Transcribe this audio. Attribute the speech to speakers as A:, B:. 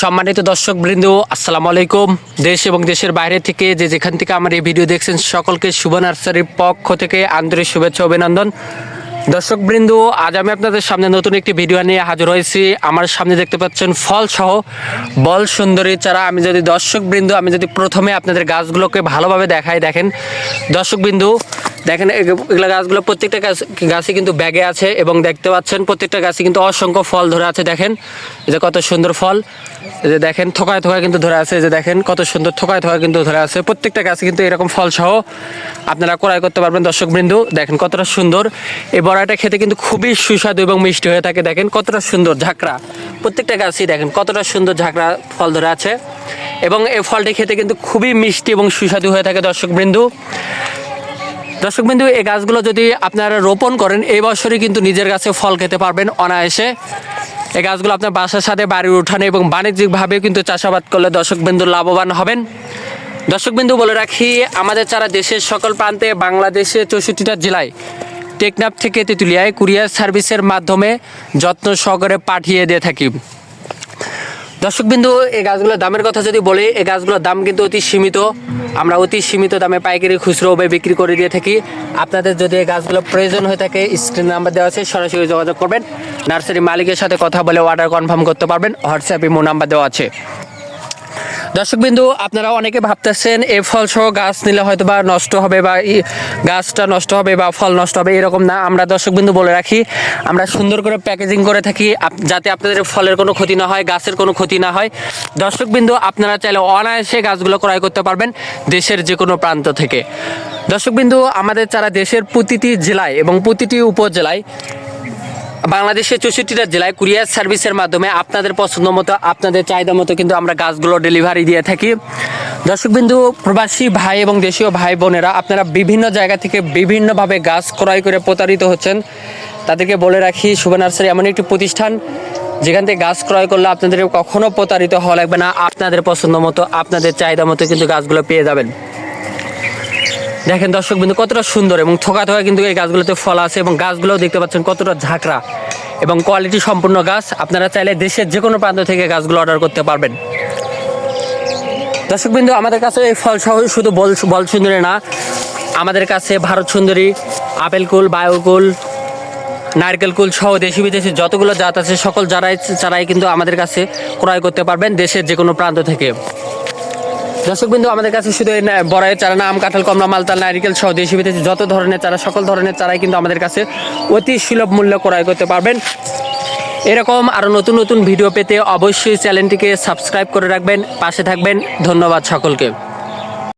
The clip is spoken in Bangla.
A: সম্মানিত দর্শক বৃন্দ আসসালামু আলাইকুম। দেশ এবং দেশের বাইরে থেকে যে যেখান থেকে আমার এই ভিডিও দেখছেন, সকলকে শুভ নার্সারির পক্ষ থেকে আন্তরিক শুভেচ্ছা অভিনন্দন। দর্শক বৃন্দ আজ আমি আপনাদের সামনে নতুন একটি ভিডিও নিয়ে হাজির হয়েছি। আমার সামনে দেখতে পাচ্ছেন ফল সহ বল সুন্দরী চারা। আমি যদি দর্শক বৃন্দ আমি যদি প্রথমে আপনাদের গাছগুলোকে ভালোভাবে দেখাই, দেখেন। দর্শক বিন্দু দেখেন, এগ- এগুলা গাছগুলো প্রত্যেকটা গাছ, গাছই কিন্তু ব্যাগে আছে এবং দেখতে পাচ্ছেন প্রত্যেকটা গাছে কিন্তু অসংখ্য ফল ধরে আছে, দেখেন। এই যে কত সুন্দর ফল। এই যে দেখেন, থোকায় থোকায় কিন্তু ধরে আছে, এই যে দেখেন, কত সুন্দর থোকায় থোকায় কিন্তু ধরে আছে। প্রত্যেকটা গাছে কিন্তু এরকম ফল সহ আপনারা ক্রয় করতে পারবেন, দর্শক বিন্দু। দেখেন, কতটা সুন্দর। এই বড়াটা খেতে কিন্তু খুবই সুস্বাদু এবং মিষ্টি হয়ে থাকে, দেখেন, কতটা সুন্দর ঝাঁকড়া। প্রত্যেকটা গাছই দেখেন, কতটা সুন্দর ঝাঁকড়া ফল ধরে আছে। এবং এই ফলটি খেতে কিন্তু খুবই মিষ্টি এবং সুস্বাদু হয়ে থাকে, দর্শক বিন্দু। দর্শক বিন্দু, এই গাছগুলো যদি আপনারা রোপণ করেন, এই বছরই কিন্তু নিজের গাছে ফল খেতে পারবেন অনায়াসে। এই গাছগুলো আপনার বাসার সাথে, বাড়ির উঠানে এবং বাণিজ্যিকভাবে কিন্তু চাষাবাদ করলে দর্শক বিন্দু লাভবান হবেন। দর্শক বিন্দু, বলে রাখি, আমাদের চারা দেশের সকল প্রান্তে বাংলাদেশে চৌষট্টিটা জেলায়, টেকনাফ থেকে তেঁতুলিয়ায় কুরিয়ার সার্ভিসের মাধ্যমে যত্ন সহকারে পাঠিয়ে দিয়ে থাকি। দর্শকবিন্দু, এই গাছগুলোর দামের কথা যদি বলি, এই গাছগুলোর দাম কিন্তু অতি সীমিত। আমরা অতি সীমিত দামে পাইকারি খুচরোভাবে বিক্রি করে দিয়ে থাকি। আপনাদের যদি এই গাছগুলো প্রয়োজন হয়ে থাকে, স্ক্রিন নাম্বার দেওয়া আছে, সরাসরি যোগাযোগ করবেন। নার্সারি মালিকের সাথে কথা বলে অর্ডার কনফার্ম করতে পারবেন। হোয়াটসঅ্যাপে মো নাম্বার দেওয়া আছে। দর্শকবিন্দু, আপনারা অনেকে ভাবতেছেন এই ফল সহ গাছ নিলে হয়তো বা নষ্ট হবে বা গাছটা নষ্ট হবে বা ফল নষ্ট হবে, এরকম না। আমরা দর্শকবিন্দু বলে রাখি, আমরা সুন্দর করে প্যাকেজিং করে থাকি যাতে আপনাদের ফলের কোনো ক্ষতি না হয়, গাছের কোনো ক্ষতি না হয়। দর্শকবিন্দু, আপনারা চাইলে অনায়াসে গাছগুলো ক্রয় করতে পারবেন দেশের যে কোনো প্রান্ত থেকে। দর্শকবিন্দু, আমাদের চারা দেশের প্রতিটি জেলায় এবং প্রতিটি উপজেলায় বাংলাদেশের চৌষট্টিটা জেলায় কুরিয়ার সার্ভিসের মাধ্যমে আপনাদের পছন্দ মতো, আপনাদের চাহিদা মতো কিন্তু আমরা গাছগুলো ডেলিভারি দিয়ে থাকি। দর্শকবিন্দু, প্রবাসী ভাই এবং দেশীয় ভাই বোনেরা, আপনারা বিভিন্ন জায়গা থেকে বিভিন্নভাবে গাছ ক্রয় করে প্রতারিত হচ্ছেন। তাদেরকে বলে রাখি শুভ নার্সারি এমন একটি প্রতিষ্ঠান যেখান থেকে গাছ ক্রয় করলে আপনাদের কখনো প্রতারিত হওয়া লাগবে না। আপনাদের পছন্দ মতো, আপনাদের চাহিদা মতো কিন্তু গাছগুলো পেয়ে যাবেন। দেখেন দর্শক বিন্দু, কতটা সুন্দর এবং থোকা থোকা কিন্তু এই গাছগুলোতে ফল আছে এবং গাছগুলোও দেখতে পাচ্ছেন কতটা ঝাঁকড়া এবং কোয়ালিটি সম্পূর্ণ গাছ। আপনারা চাইলে দেশের যে কোনো প্রান্ত থেকে গাছগুলো অর্ডার করতে পারবেন। দর্শক বিন্দু, আমাদের কাছে এই ফল সহ শুধু বল বল সুন্দরী না, আমাদের কাছে ভারত সুন্দরী, আপেল কুল বায়োকুল নারকেল কুল সহ দেশি বিদেশি যতগুলো জাত আছে, সকল যারাই চারাই কিন্তু আমাদের কাছে ক্রয় করতে পারবেন দেশের যে কোনো প্রান্ত থেকে। দর্শক বিন্দু আমাদের কাছে শুধু বড়াইয়ের চারা না, আম, কাঁঠাল, কমলা, মালতাল, নারিকেল সহ দেশি বিদেশি যত ধরনের চারা, সকল ধরনের চারাই কিন্তু আমাদের কাছে অতি সুলভ মূল্য ক্রয় করতে পারবেন। এরকম আরও নতুন নতুন ভিডিও পেতে অবশ্যই চ্যানেলটিকে সাবস্ক্রাইব করে রাখবেন, পাশে থাকবেন। ধন্যবাদ সকলকে।